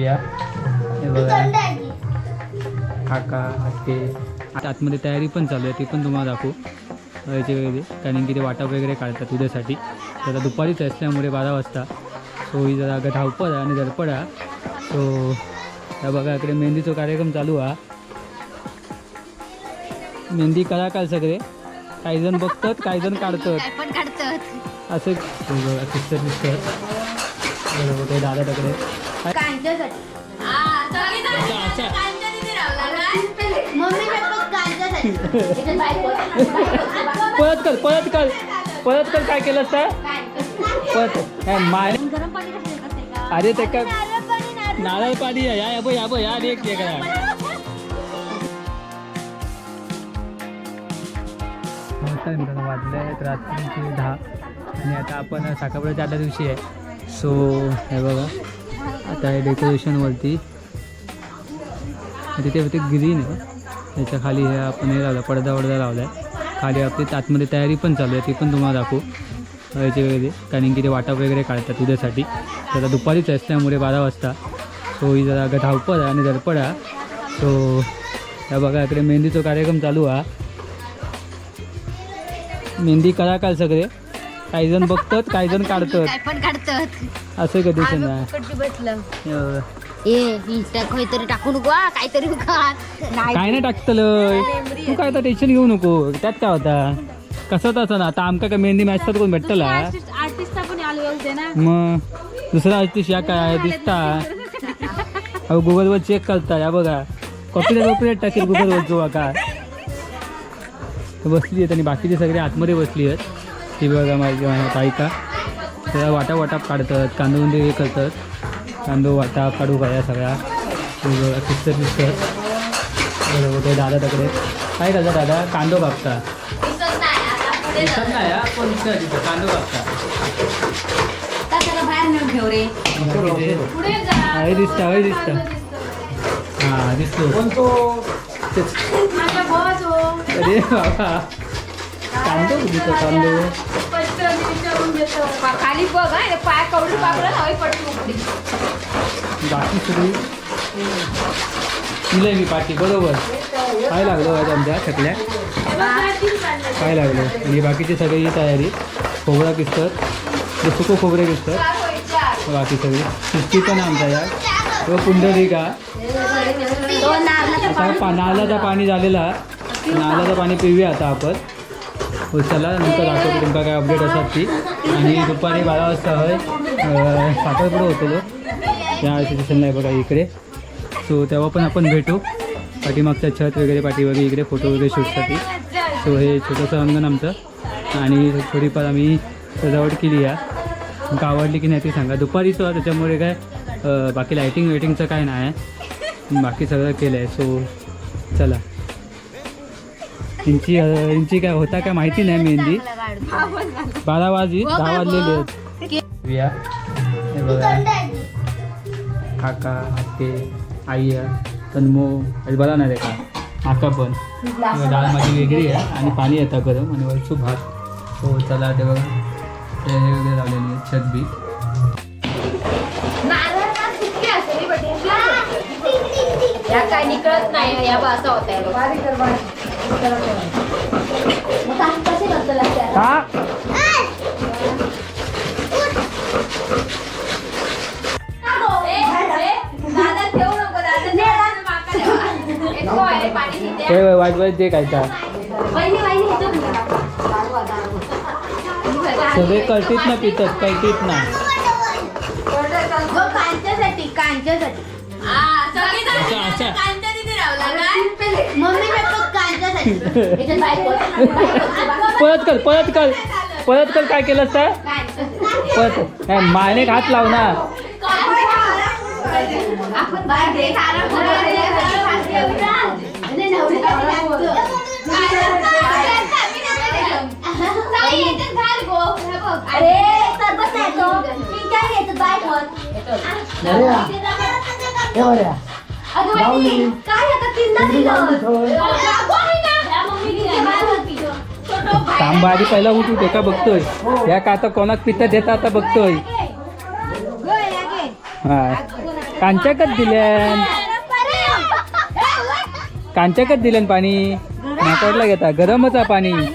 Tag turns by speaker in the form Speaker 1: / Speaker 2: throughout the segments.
Speaker 1: या हे बघा. आतमध्ये तयारी पण चालू आहे ती पण तुम्हाला दाखवू. याची वगैरे कारण की ते वाटप वगैरे काढतात उद्यासाठी. तर आता दुपारीच असल्यामुळे बारा वाजता. सो ही जरा अगं धावपळ आहे आणि धडपड आहे. सो त्या बघा इकडे मेहंदीचा कार्यक्रम चालू आहे. मेहंदी करा काल सगळे. काही जण बघतात काही जण काढतात. असे बघा बरोबर ते दादा तकडे. परत कर परत कर. परत कर काय केलं परत काय माय? अरे ते का
Speaker 2: नारळ पाणी,
Speaker 1: या या बघ या बघ या रे एक करा नमस्कार मित्रांनो वाजले आहेत रात्रीचे दहा. आणि आता आपण साखरपुड्याच्या आदल्या दिवशी आहे. सो हे बघा. आता हे डेकोरेशनवरती तिथे होते ग्रीन आहे. त्याच्याखाली हे आपण हे लावलं पडदा वडदा लावला आहे खाली आपली आतमध्ये तयारी पण चालू आहे ती पण तुम्हाला दाखवू. याची वगैरे कारण की ते वाटप वगैरे काढतात उद्यासाठी. त्याला दुपारीच असल्यामुळे बारा वाजता. सो ही जरा धावपळ आहे आणि धडपड आहे. सो त्या बघा इकडे मेहंदीचा कार्यक्रम चालू आहे. मेहंदी कलाकार सगळे. काही जण बघतात काही जण काढतात.
Speaker 2: काय पण काढतात.
Speaker 1: असं कधी ना
Speaker 2: कधी बसलं. ए इंस्टा काहीतरी टाकू नको हा, काहीतरी नाही
Speaker 1: काय नाही टाकतलं तू काय तर टेन्शन घेऊ नको? त्यात काय होता? कसं तसं ना आता आमका काय मेहंदी मॅच कोण भेटतला?
Speaker 2: आर्टिस्ट पण आलो होते ना.
Speaker 1: मग दुसरा आर्टिस्ट या काय? दिसता. अहो गुगलवर चेक करता या बघा. कॉपीराईट कॉपीराईट टाकेल गुगलवर जो का तर बसली आहेत आणि बाकीचे सगळे आतमध्ये बसली आहेत. ती बघा माझी माझ्या ताईका त्याला वाटा वाटाप काढतात कांदो बिंदो हे करतात. कांदो वाटा काढू सगळ्या. ते बघा किस्तर. दिसतात बरोबर ते दादा तकडे. काय करता दादा? कांदो कापता. दिसत नाही पण दिसतं तिथं? कांदो कापता.
Speaker 2: त्याला बाहेर नेऊन ठेव रे
Speaker 1: हा, हे दिसतं. हे दिसतं हां. अरे बाबा. कांदो दिसतो कांदो
Speaker 2: खाली बघ हा, हे पाय कवडी पापड हवी उकडी
Speaker 1: बाकी सगळी? दिलंय मी पाठी बरोबर. काय लागलो आहे आमच्या सगळ्या काय लागलं? आणि बाकीची सगळी तयारी. खोबरा किसतात. जे सुको खोबरे किसतात. बाकी सगळी. सुट्टी पण आहे आमच्या या. तो पुंडरी का? नाल्याचं पाणी. झालेला. नाल्याचं पाणी पिऊया आता आपण. चला नंतर दाखवतो तुमका काय अपडेट असतात ती आणि दुपारी बारा वाजता हय साखरपुडे होतो तो. त्या सिच्युएशन नाही बघा इकडे. सो तेव्हा पण आपण भेटू. पाठीमागच्या छत वगैरे पाठी वगैरे इकडे फोटो वगैरे शूटसाठी सो हे छोटंसं अंगण आमचं. आणि थोडीफार आम्ही सजावट केली आहे तुमका आवडली की नाही ते सांगा. दुपारीच आहे, त्याच्यामुळे काय बाकी लायटिंग वेटिंगचं काय नाही. आहे बाकी सगळं केलं आहे सो चला. अं, यांची काय होता काय माहिती नाही मेहंदी. बारा वाजी दहा वाजलेले आहेत. या. हे बघा. काका ते आई तन्मो अरे बरा नाही रे का. काका पण. डाळ माझी वेगळी आहे आणि पाणी येतं गरम आणि वरचू भात. हो चला ते बघा. ते वगैरे लावलेली आहे छत बी
Speaker 2: या काय निकळत नाही या बा असं
Speaker 1: हा? वाईट ते काय सगळे कळतीत ना पितात कळतीत ना.
Speaker 2: कांच्यासाठी कांच्यासाठी. मम्मी बायको.
Speaker 1: परत कर परत कर. परत कर काय केलं तर? परत काय माने हात लाव ना
Speaker 2: आपण बाहेर दे. आणि नवरी काय लागतं? अरे मी काय घ्यायचं बायकोवर? अगं बाई, काय आता तीनदा दिलं? पितो.
Speaker 1: तांबा आधी पहिला उठू ते का बघतोय या का आता कोणाक पित्त देता आता बघतोय. हा कांच्याकच दिल्यान कांच्याकच दिल्यान पाणी नाकाडला घेता गरमच आहे पाणी
Speaker 2: मी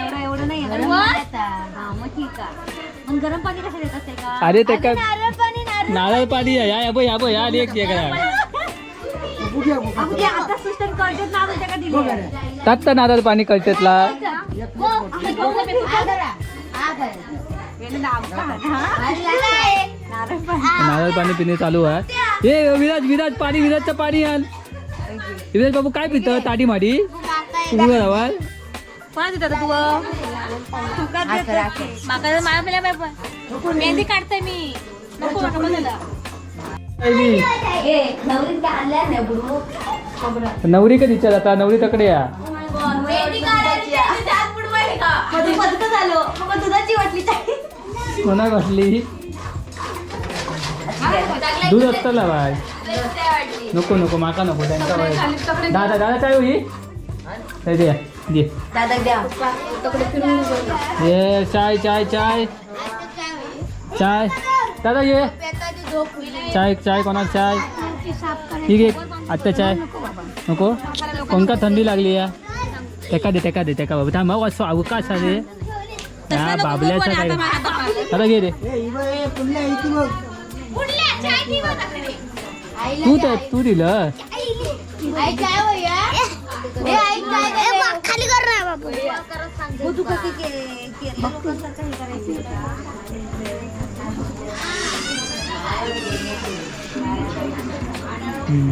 Speaker 2: एवढं एवढं नाही गरम हा मग ठीक आहे मग गरम पाणी कसं देत असते का
Speaker 1: अरे ते का नारळ पाणी आहे. या या बघ या बघ या एक
Speaker 2: ते
Speaker 1: टाकता नारळ पाणी कळतेतला. नारळ पाणी पिणे चालू आहे. ए विराज विराज पाणी विराजचं पाणी आण. विराज बाबू काय पित? ताटी माडी. उघड आवाज.
Speaker 2: मेहंदी काढते मी नको नका बघायला.
Speaker 1: नवरी कधी चल आता? नवरी तकडे या.
Speaker 2: वाटली
Speaker 1: कोणा बसली दूध असताला बाय. नको नको माका नको त्यांचा बाय दादा दादा काय होई हे? दे दे.
Speaker 2: दादा द्या.
Speaker 1: ये. चाय चाय चाय. चाय. दादा ये. चाय चाय कोणाक चाय? ठीक आहे. आत्ता चाय. नको. कोणका थंडी लागली या? तेका दे तेका दे तेका बाबा. थांब हा, असं अवकाश आहे. हा बाबल्याचा काय? दादा घे दे तू तर तू दिलं.
Speaker 3: खाली कर ना बाबू.
Speaker 2: तू कसं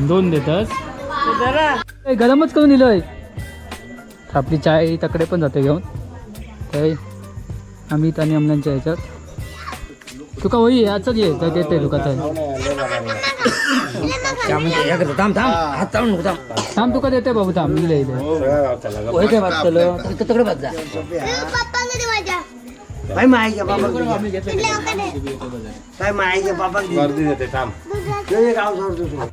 Speaker 1: दोन देतस ए, गरमच करून दिलंय. आपली चाय तकडे पण जाते घेऊन. काय अमित आणि अमनांच्या ह्याच्यात. तुका होई याच घे काय देते तुका तर थांब तुका देते बाबू थांब मी लिहिले
Speaker 3: पप्पा मध्ये माझ्या
Speaker 4: काय माहिती बाबा. काय माहिती बाबा.
Speaker 5: गर्दी देते थांब.
Speaker 4: गाव सोडतो